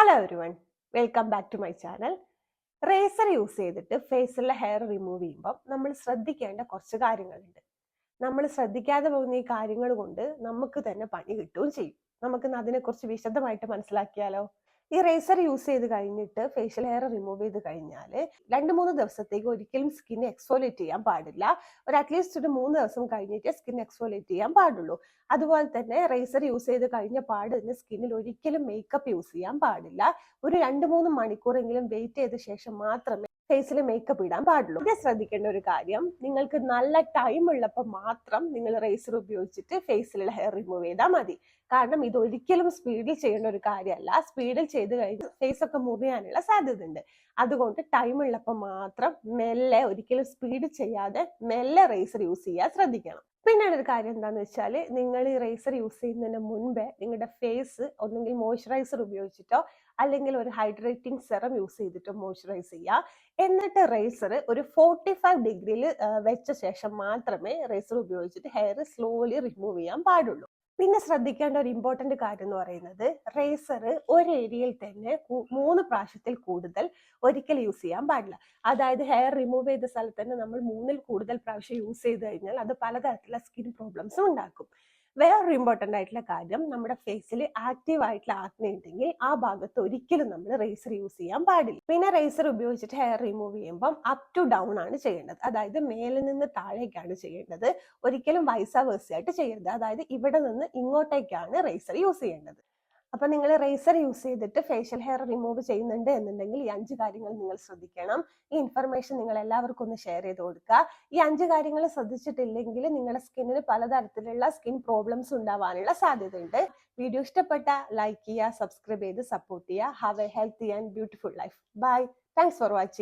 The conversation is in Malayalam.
Hello everyone welcome back to my channel razor use ചെയ്തിട്ട് ഫേസിലെ ഹെയർ റിമൂവ് ചെയ്യുമ്പോൾ നമ്മൾ ശ്രദ്ധിക്കേണ്ട കുറച്ച് കാര്യങ്ങളുണ്ട്. നമ്മൾ ശ്രദ്ധിക്കാതെ പോകുന്ന ഈ കാര്യങ്ങൾ കൊണ്ട് നമുക്ക് തന്നെ പണി കിട്ടുകയും ചെയ്യും. നമുക്ക് അതിനെക്കുറിച്ച് വിശദമായിട്ട് മനസ്സിലാക്കിയാലോ? ഈ റേസർ യൂസ് ചെയ്ത് കഴിഞ്ഞിട്ട് ഫേഷ്യൽ ഹെയർ റിമൂവ് ചെയ്ത് കഴിഞ്ഞാൽ രണ്ട് മൂന്ന് ദിവസത്തേക്ക് ഒരിക്കലും സ്കിൻ എക്സ്ഫോലേറ്റ് ചെയ്യാൻ പാടില്ല. ഒരു അറ്റ്ലീസ്റ്റ് ഒരു മൂന്ന് ദിവസം കഴിഞ്ഞിട്ട് സ്കിൻ എക്സ്ഫോലേറ്റ് ചെയ്യാൻ പാടുള്ളൂ. അതുപോലെ തന്നെ റേസർ യൂസ് ചെയ്ത് കഴിഞ്ഞ പാട് തന്നെ സ്കിന്നിൽ ഒരിക്കലും മേക്കപ്പ് യൂസ് ചെയ്യാൻ പാടില്ല. ഒരു രണ്ട് മൂന്ന് മണിക്കൂറെങ്കിലും വെയിറ്റ് ചെയ്ത ശേഷം മാത്രമേ ഫേസിൽ മേക്കപ്പ് ഇടാൻ പാടുള്ളൂ. ഇത് ശ്രദ്ധിക്കേണ്ട ഒരു കാര്യം നിങ്ങൾക്ക് നല്ല ടൈം ഉള്ളപ്പോൾ മാത്രം നിങ്ങൾ റേസർ ഉപയോഗിച്ചിട്ട് ഫേസിലുള്ള ഹെയർ റിമൂവ് ചെയ്താൽ മതി. കാരണം ഇത് ഒരിക്കലും സ്പീഡിൽ ചെയ്യേണ്ട ഒരു കാര്യമല്ല. സ്പീഡിൽ ചെയ്ത് കഴിഞ്ഞ് ഫേസ് ഒക്കെ മുറിയാനുള്ള സാധ്യത ഉണ്ട് അതുകൊണ്ട് ടൈം ഉള്ളപ്പോൾ മാത്രം മെല്ലെ ഒരിക്കലും സ്പീഡ് ചെയ്യാതെ മെല്ലെ റേസർ യൂസ് ചെയ്യാൻ ശ്രദ്ധിക്കണം. പിന്നെ ഒരു കാര്യം എന്താന്ന് വെച്ചാൽ നിങ്ങൾ ഈ റേസർ യൂസ് ചെയ്യുന്നതിന് മുൻപേ നിങ്ങളുടെ ഫേസ് ഒന്നെങ്കിൽ മോയ്സ്ചറൈസർ ഉപയോഗിച്ചിട്ടോ അല്ലെങ്കിൽ ഒരു ഹൈഡ്രേറ്റിംഗ് സെറം യൂസ് ചെയ്തിട്ടോ മോയ്സ്ചറൈസ് ചെയ്യുക എന്നിട്ട് റേസർ ഒരു ഫോർട്ടി ഫൈവ് ഡിഗ്രിയിൽ വെച്ച ശേഷം മാത്രമേ റേസർ ഉപയോഗിച്ചിട്ട് ഹെയർ സ്ലോലി റിമൂവ് ചെയ്യാൻ പാടുള്ളൂ. പിന്നെ ശ്രദ്ധിക്കേണ്ട ഒരു ഇമ്പോർട്ടന്റ് കാര്യം എന്ന് പറയുന്നത് റേസർ ഒരു ഏരിയയിൽ തന്നെ മൂന്ന് പ്രാവശ്യത്തിൽ കൂടുതൽ ഒരിക്കൽ യൂസ് ചെയ്യാൻ പാടില്ല. അതായത് ഹെയർ റിമൂവ് ചെയ്ത സ്ഥലത്ത് തന്നെ നമ്മൾ മൂന്നിൽ കൂടുതൽ പ്രാവശ്യം യൂസ് ചെയ്ത് കഴിഞ്ഞാൽ അത് പലതരത്തിലുള്ള സ്കിൻ പ്രോബ്ലംസും ഉണ്ടാക്കും. വേറൊരു ഇമ്പോർട്ടന്റ് ആയിട്ടുള്ള കാര്യം നമ്മുടെ ഫേസിൽ ആക്റ്റീവ് ആയിട്ടുള്ള ആക്നെ ഉണ്ടെങ്കിൽ ആ ഭാഗത്ത് ഒരിക്കലും നമ്മൾ റേസർ യൂസ് ചെയ്യാൻ പാടില്ല. പിന്നെ റേസർ ഉപയോഗിച്ചിട്ട് ഹെയർ റിമൂവ് ചെയ്യുമ്പോൾ അപ് ടു ഡൗൺ ആണ് ചെയ്യേണ്ടത്. അതായത് മേലിൽ നിന്ന് താഴേക്കാണ് ചെയ്യേണ്ടത്. ഒരിക്കലും വൈസ വേഴ്സയായിട്ട് ചെയ്യരുത്. അതായത് ഇവിടെ നിന്ന് ഇങ്ങോട്ടേക്കാണ് റേസർ യൂസ് ചെയ്യേണ്ടത്. അപ്പൊ നിങ്ങൾ റേസർ യൂസ് ചെയ്തിട്ട് ഫേഷ്യൽ ഹെയർ റിമൂവ് ചെയ്യുന്നുണ്ട് എന്നുണ്ടെങ്കിൽ ഈ അഞ്ച് കാര്യങ്ങൾ നിങ്ങൾ ശ്രദ്ധിക്കണം. ഈ ഇൻഫർമേഷൻ നിങ്ങൾ എല്ലാവർക്കും ഒന്ന് ഷെയർ ചെയ്ത് കൊടുക്കുക. ഈ അഞ്ച് കാര്യങ്ങൾ ശ്രദ്ധിച്ചിട്ടില്ലെങ്കിൽ നിങ്ങളുടെ സ്കിന്നിന് പലതരത്തിലുള്ള സ്കിൻ പ്രോബ്ലംസ് ഉണ്ടാവാനുള്ള സാധ്യതയുണ്ട്. വീഡിയോ ഇഷ്ടപ്പെട്ട ലൈക്ക് ചെയ്യുക സബ്സ്ക്രൈബ് ചെയ്ത് സപ്പോർട്ട് ചെയ്യുക. Have a healthy and beautiful life bye thanks for watching